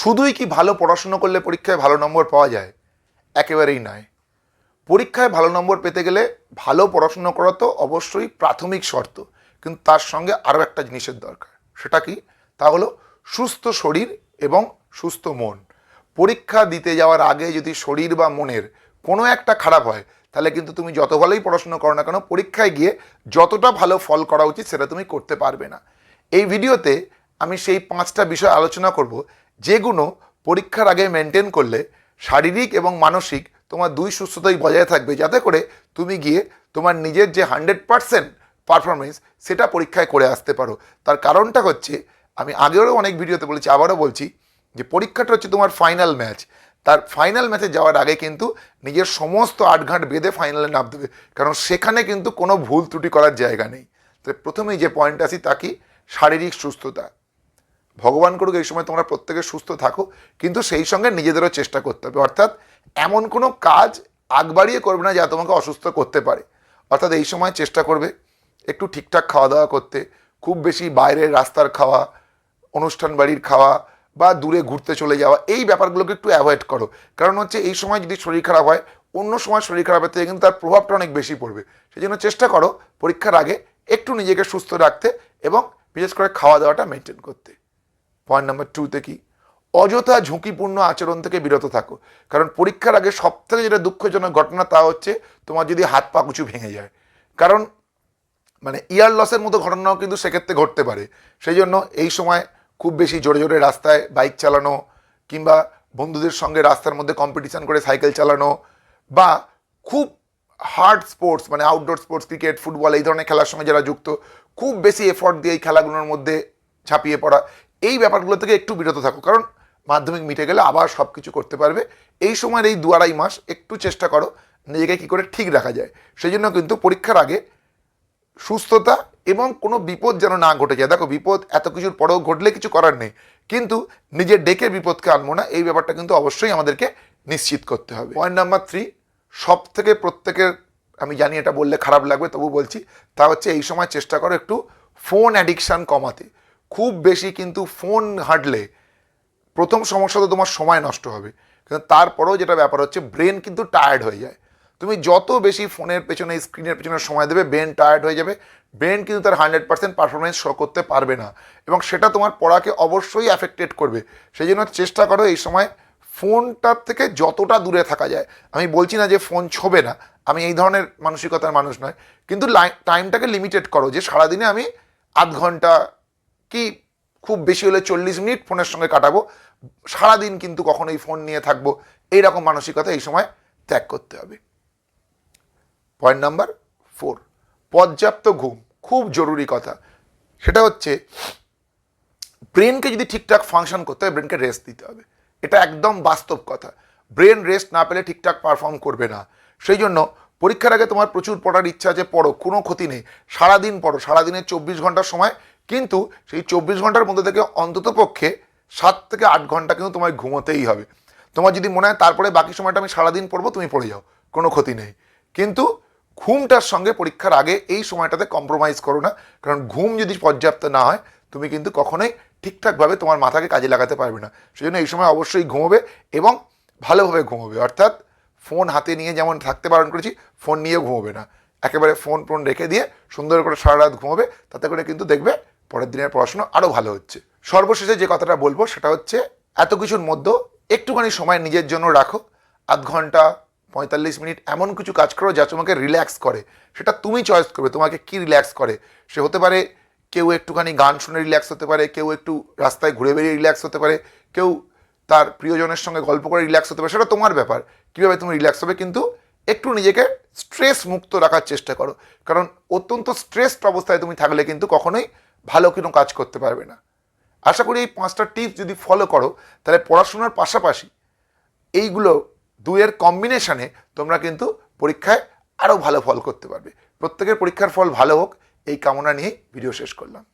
শুধুই কি ভালো পড়াশুনো করলে পরীক্ষায় ভালো নম্বর পাওয়া যায়? একেবারেই নয়। পরীক্ষায় ভালো নম্বর পেতে গেলে ভালো পড়াশুনো করা তো অবশ্যই প্রাথমিক শর্ত, কিন্তু তার সঙ্গে আরও একটা জিনিসের দরকার। সেটা কি? তা হলো সুস্থ শরীর এবং সুস্থ মন। পরীক্ষা দিতে যাওয়ার আগে যদি শরীর বা মনের কোনো একটা খারাপ হয়, তাহলে কিন্তু তুমি যত ভালোই পড়াশুনো করো না কেন, পরীক্ষায় গিয়ে যতটা ভালো ফল করা উচিত সেটা তুমি করতে পারবে না। এই ভিডিওতে আমি সেই পাঁচটা বিষয় আলোচনা করব যেগুলো পরীক্ষার আগে মেনটেন করলে শারীরিক এবং মানসিক তোমার দুই সুস্থতাই বজায় থাকবে। যাতে করে তুমি গিয়ে তোমার নিজের যে হান্ড্রেড পারসেন্ট পারফরমেন্স সেটা পরীক্ষায় করে আসতে পারো। তার কারণটা হচ্ছে, আমি আগেও অনেক ভিডিওতে বলেছি, আবারও বলছি যে পরীক্ষাটা হচ্ছে তোমার ফাইনাল ম্যাচ তার ফাইনাল ম্যাচে যাওয়ার আগে কিন্তু নিজের সমস্ত আটঘাট বেঁধে ফাইনালে নাম দেবে কারণ সেখানে কিন্তু কোনো ভুল ত্রুটি করার জায়গা নেই। তো প্রথমেই যে পয়েন্ট আসি তা কি? শারীরিক সুস্থতা। ভগবান করুক, এই সময় তোমরা প্রত্যেকে সুস্থ থাকো, কিন্তু সেই সঙ্গে নিজেদেরও চেষ্টা করতে হবে। অর্থাৎ এমন কোনো কাজ আগ বাড়িয়ে করবে না যা তোমাকে অসুস্থ করতে পারে। অর্থাৎ এই সময় চেষ্টা করবে একটু ঠিকঠাক খাওয়া দাওয়া করতে, খুব বেশি বাইরের রাস্তার খাওয়া, অনুষ্ঠান বাড়ির খাওয়া বা দূরে ঘুরতে চলে যাওয়া, এই ব্যাপারগুলোকে একটু অ্যাভয়েড করো। কারণ হচ্ছে এই সময় যদি শরীর খারাপ হয়, অন্য সময় শরীর খারাপের থেকে কিন্তু তার প্রভাবটা অনেক বেশি পড়বে। সেই জন্য চেষ্টা করো পরীক্ষার আগে একটু নিজেকে সুস্থ রাখতে এবং বিশেষ করে খাওয়া দাওয়াটা মেনটেন করতে। পয়েন্ট নাম্বার টুতে কি? অযথা ঝুঁকিপূর্ণ আচরণ থেকে বিরত থাকো। কারণ পরীক্ষার আগে সব থেকে যেটা দুঃখজনক ঘটনা তা হচ্ছে তোমার যদি হাত পা কুচু ভেঙে যায়। কারণ মানে ইয়ার লসের মতো ঘটনাও কিন্তু সেক্ষেত্রে ঘটতে পারে। সেই জন্য এই সময় খুব বেশি জোরে জোরে রাস্তায় বাইক চালানো কিংবা বন্ধুদের সঙ্গে রাস্তার মধ্যে কম্পিটিশান করে সাইকেল চালানো বা খুব হার্ড স্পোর্টস মানে আউটডোর স্পোর্টস ক্রিকেট ফুটবল এই ধরনের খেলার সঙ্গে যারা যুক্ত, খুব বেশি এফর্ট দিয়ে এই খেলাগুলোর মধ্যে ঝাঁপিয়ে পড়া এই ব্যাপারগুলো থেকে একটু বিরত থাকো, কারণ মাধ্যমিক মিটে গেলে আবার সব কিছু করতে পারবে। এই সময়ের এই দু আড়াই মাস একটু চেষ্টা করো, নিজেকে কী করে ঠিক রাখা যায়। সেই জন্য কিন্তু পরীক্ষার আগে সুস্থতা এবং কোনো বিপদ যেন না ঘটে যায়। দেখো, বিপদ এত কিছুর পরেও ঘটলে কিছু করার নেই, কিন্তু নিজের ডেকে বিপদকে আনব না। এই ব্যাপারটা কিন্তু অবশ্যই আমাদেরকে নিশ্চিত করতে হবে। পয়েন্ট নাম্বার থ্রি সব থেকে প্রত্যেকের, আমি জানি এটা বললে খারাপ লাগবে, তবু বলছি, তা হচ্ছে এই সময় চেষ্টা করো একটু ফোন অ্যাডিকশান কমাতে। খুব বেশি কিন্তু ফোন হাঁটলে প্রথম সমস্যা তো তোমার সময় নষ্ট হবে। কিন্তু তারপরেও যেটা ব্যাপার হচ্ছে ব্রেন কিন্তু টায়ার্ড হয়ে যায়। তুমি যত বেশি ফোনের পেছনে স্ক্রিনের পেছনে সময় দেবে ব্রেন টায়ার্ড হয়ে যাবে। ব্রেন কিন্তু তার হান্ড্রেড পার্সেন্ট পারফরমেন্স শো করতে পারবে না। এবং সেটা তোমার পড়াকে অবশ্যই অ্যাফেক্টেড করবে। সেই জন্য চেষ্টা করো এই সময় ফোনটার থেকে যতটা দূরে থাকা যায়। আমি বলছি না যে ফোন ছোবে না। আমি এই ধরনের মানসিকতার মানুষ নয়। কিন্তু টাইমটাকে লিমিটেড করো যে সারাদিনে আমি আধ ঘণ্টা কি খুব বেশি হলে চল্লিশ মিনিট ফোনের সঙ্গে কাটাবো, সারাদিন কিন্তু কখনোই ফোন নিয়ে থাকব, এইরকম মানসিকতা এই সময় ত্যাগ করতে হবে। পয়েন্ট নাম্বার ফোর পর্যাপ্ত ঘুম, খুব জরুরি কথা। সেটা হচ্ছে ব্রেনকে যদি ঠিকঠাক ফাংশন করতে হয় ব্রেনকে রেস্ট দিতে হবে। এটা একদম বাস্তব কথা। ব্রেন রেস্ট না পেলে ঠিকঠাক পারফর্ম করবে না। সেই জন্য পরীক্ষার আগে তোমার প্রচুর পড়ার ইচ্ছা আছে, পড়ো, কোনো ক্ষতি নেই। সারাদিন পড়ো, সারাদিনের চব্বিশ ঘণ্টার সময় কিন্তু সেই চব্বিশ ঘণ্টার মধ্যে থেকে অন্তত পক্ষে সাত থেকে আট ঘণ্টা কিন্তু তোমায় ঘুমোতেই হবে। তোমার যদি মনে হয় তারপরে বাকি সময়টা আমি সারাদিন পড়ব, তুমি পড়ে যাও, কোনো ক্ষতি নেই। কিন্তু ঘুমটার সঙ্গে পরীক্ষার আগে এই সময়টাতে কম্প্রোমাইজ করো না, কারণ ঘুম যদি পর্যাপ্ত না হয়, তুমি কিন্তু কখনোই ঠিকঠাকভাবে তোমার মাথাকে কাজে লাগাতে পারবে না। সেই জন্য এই সময় অবশ্যই ঘুমোবে এবং ভালোভাবে ঘুমোবে। অর্থাৎ ফোন হাতে নিয়ে যেমন থাকতে বারণ করেছি ফোন নিয়েও ঘুমোবে না। একেবারে ফোন ফোন রেখে দিয়ে সুন্দর করে সারা রাত ঘুমোবে, তাতে করে কিন্তু দেখবে পরের দিনের পড়াশোনা আরও ভালো হচ্ছে। সর্বশেষে যে কথাটা বলব সেটা হচ্ছে, এত কিছুর মধ্যেও একটুখানি সময় নিজের জন্য রাখো। আধ ঘণ্টা, পঁয়তাল্লিশ মিনিট এমন কিছু কাজ করো যা তোমাকে রিল্যাক্স করে। সেটা তুমি চয়েস করবে, তোমাকে কি রিল্যাক্স করে। সে হতে পারে কেউ একটুখানি গান শুনে রিল্যাক্স হতে পারে, কেউ একটু রাস্তায় ঘুরে বেরিয়ে রিল্যাক্স হতে পারে, কেউ তার প্রিয়জনের সঙ্গে গল্প করে রিল্যাক্স হতে পারে, সেটা তোমার ব্যাপার। কীভাবে তুমি রিল্যাক্স হবে কিন্তু একটু নিজেকে স্ট্রেস মুক্ত রাখার চেষ্টা করো। কারণ অত্যন্ত স্ট্রেসড অবস্থায় তুমি থাকলে কিন্তু কখনোই ভালো কোনো কাজ করতে পারবে না। আশা করি এই পাঁচটা টিপস যদি ফলো করো, তাহলে পড়াশোনার পাশাপাশি এইগুলো দুয়ের কম্বিনেশানে তোমরা কিন্তু পরীক্ষায় আরও ভালো ফল করতে পারবে। প্রত্যেকের পরীক্ষার ফল ভালো হোক, এই কামনা নিয়েই ভিডিও শেষ করলাম।